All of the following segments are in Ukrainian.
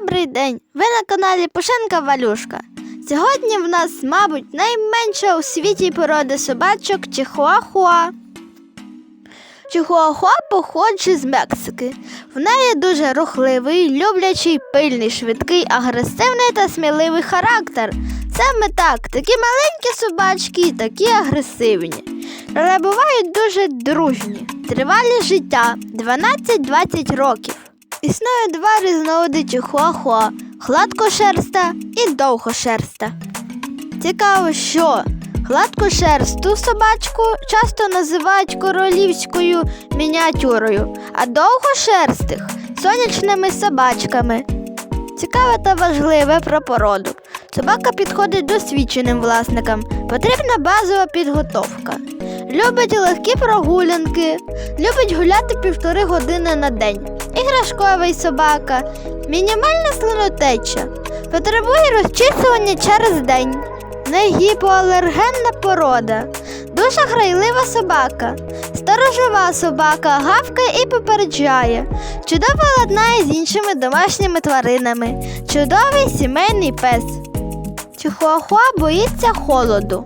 Добрий день! Ви на каналі Пушенка Валюшка. Сьогодні в нас, мабуть, найменша у світі порода собачок Чихуахуа. Чихуахуа походить з Мексики. В неї дуже рухливий, люблячий, пильний, швидкий, агресивний та сміливий характер. Саме так, такі маленькі собачки і такі агресивні. Але бувають дуже дружні. Тривалі життя 12-20 років. Існує два різновиди чихуахуа – гладкошерста і довгошерста. Цікаво, що гладкошерсту собачку часто називають королівською мініатюрою, а довгошерстих сонячними собачками. Цікаве та важливе про породу. Собака підходить досвідченим власникам. Потрібна базова підготовка. Любить легкі прогулянки, любить гуляти півтори години на день. Іграшковий собака, мінімальна слинотеча, потребує розчісування через день. Не гіпоалергенна порода, дуже грайлива собака, сторожова собака, гавкає і попереджає, чудово ладнає з іншими домашніми тваринами, чудовий сімейний пес. Чихуахуа боїться холоду.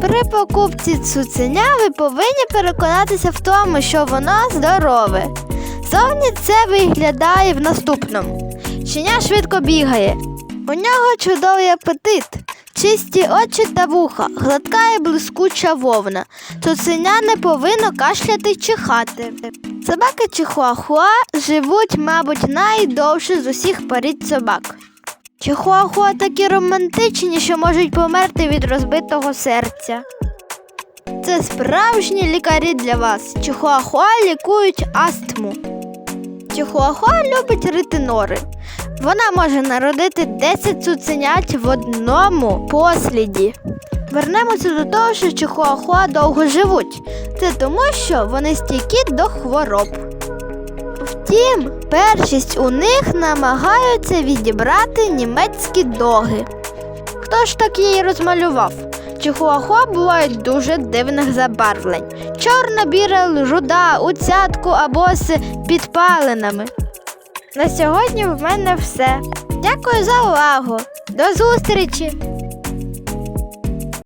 При покупці цуценя ви повинні переконатися в тому, що воно здорове. Зовні це виглядає в наступному. Щеня швидко бігає. У нього чудовий апетит, чисті очі та вуха, гладка і блискуча вовна. Цуценя не повинно кашляти й чихати. Собаки чихуахуа живуть, мабуть, найдовше з усіх порід собак. Чихуахуа такі романтичні, що можуть померти від розбитого серця. Це справжні лікарі для вас. Чихуахуа лікують астму. Чихуахуа любить ретинори. Вона може народити 10 цуценят в одному посліді. Вернемося до того, що чихуахуа довго живуть. Це тому, що вони стійкі до хвороб. Втім, першість у них намагаються відібрати німецькі доги. Хто ж так її розмалював? Чихуахуа бувають дуже дивних забарвлень. чорна, біра, руда, у цятку або з підпалинами. На сьогодні в мене все. Дякую за увагу. До зустрічі!